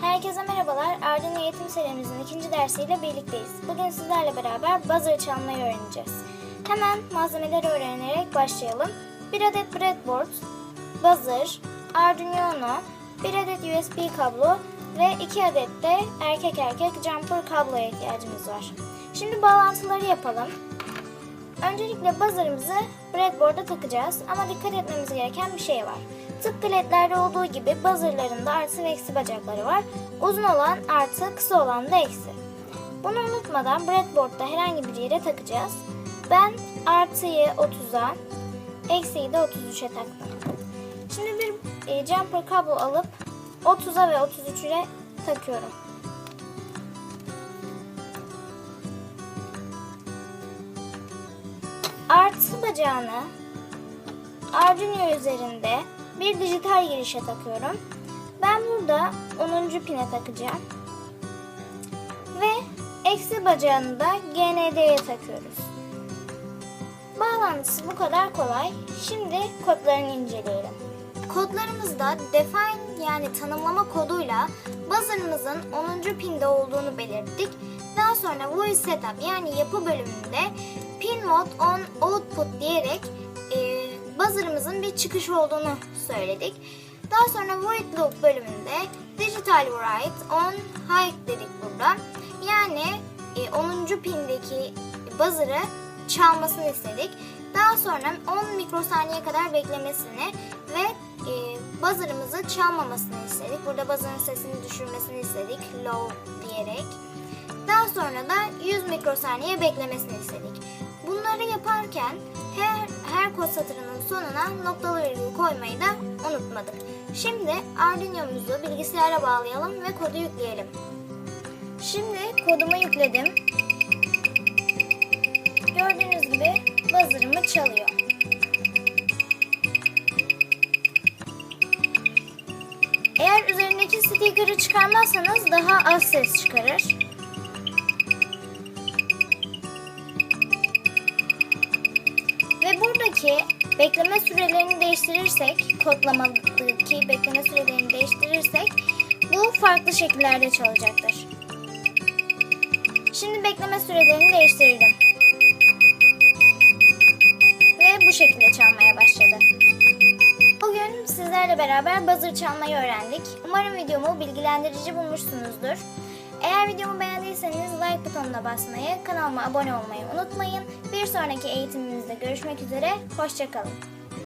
Herkese merhabalar. Arduino eğitim serimizin ikinci dersiyle birlikteyiz. Bugün sizlerle beraber buzzer çalmayı öğreneceğiz. Hemen malzemeleri öğrenerek başlayalım. Bir adet breadboard, buzzer, Arduino, bir adet USB kablo ve iki adet de erkek erkek jumper kabloya ihtiyacımız var. Şimdi bağlantıları yapalım. Öncelikle buzzer'ımızı breadboard'a takacağız ama dikkat etmemiz gereken bir şey var. Tıpkı ledlerde olduğu gibi buzzer'ların da artı ve eksi bacakları var. Uzun olan artı, kısa olan da eksi. Bunu unutmadan breadboard'da herhangi bir yere takacağız. Ben artıyı 30'a, eksiyi de 33'e taktım. Şimdi bir e, jumper kablo alıp 30'a ve 33'e takıyorum. Artı bacağını Arduino üzerinde bir dijital girişe takıyorum. Ben burada 10. pine takacağım. Ve eksi bacağını da GND'ye takıyoruz. Bağlantısı bu kadar kolay. Şimdi kodlarını inceleyelim. Kodlarımızda define yani tanımlama koduyla buzzer'ımızın 10. pinde olduğunu belirttik. Daha sonra voice setup yani yapı bölümünde pin mode on output diyerek e, buzzer'ımızın bir çıkış olduğunu söyledik. Daha sonra void loop bölümünde digital write on high dedik burada. Yani e, 10. pindeki buzzer'ı çalmasını istedik. Daha sonra 10 mikrosaniye kadar beklemesini ve e, buzzer'ımızı çalmamasını istedik. Burada buzzer'ın sesini düşürmesini istedik. Low diyerek. Daha sonra da 100 mikrosaniye beklemesini istedik. Bunları yaparken her, her kod satırının sonuna noktalı virgül koymayı da unutmadık. Şimdi Arduino'muzu bilgisayara bağlayalım ve kodu yükleyelim. Şimdi kodumu yükledim. Gördüğünüz gibi buzzer'ımı çalıyor. Eğer üzerindeki sticker'ı çıkarmazsanız daha az ses çıkarır. Buradaki bekleme sürelerini değiştirirsek, kodlamadaki bekleme sürelerini değiştirirsek bu farklı şekillerde çalacaktır. Şimdi bekleme sürelerini değiştirdim. Ve bu şekilde çalmaya başladı. Bugün sizlerle beraber buzzer çalmayı öğrendik. Umarım videomu bilgilendirici bulmuşsunuzdur. Eğer videomu beğendiyseniz like butonuna basmayı, kanalıma abone olmayı unutmayın. Bir sonraki eğitimimizde görüşmek üzere, hoşçakalın.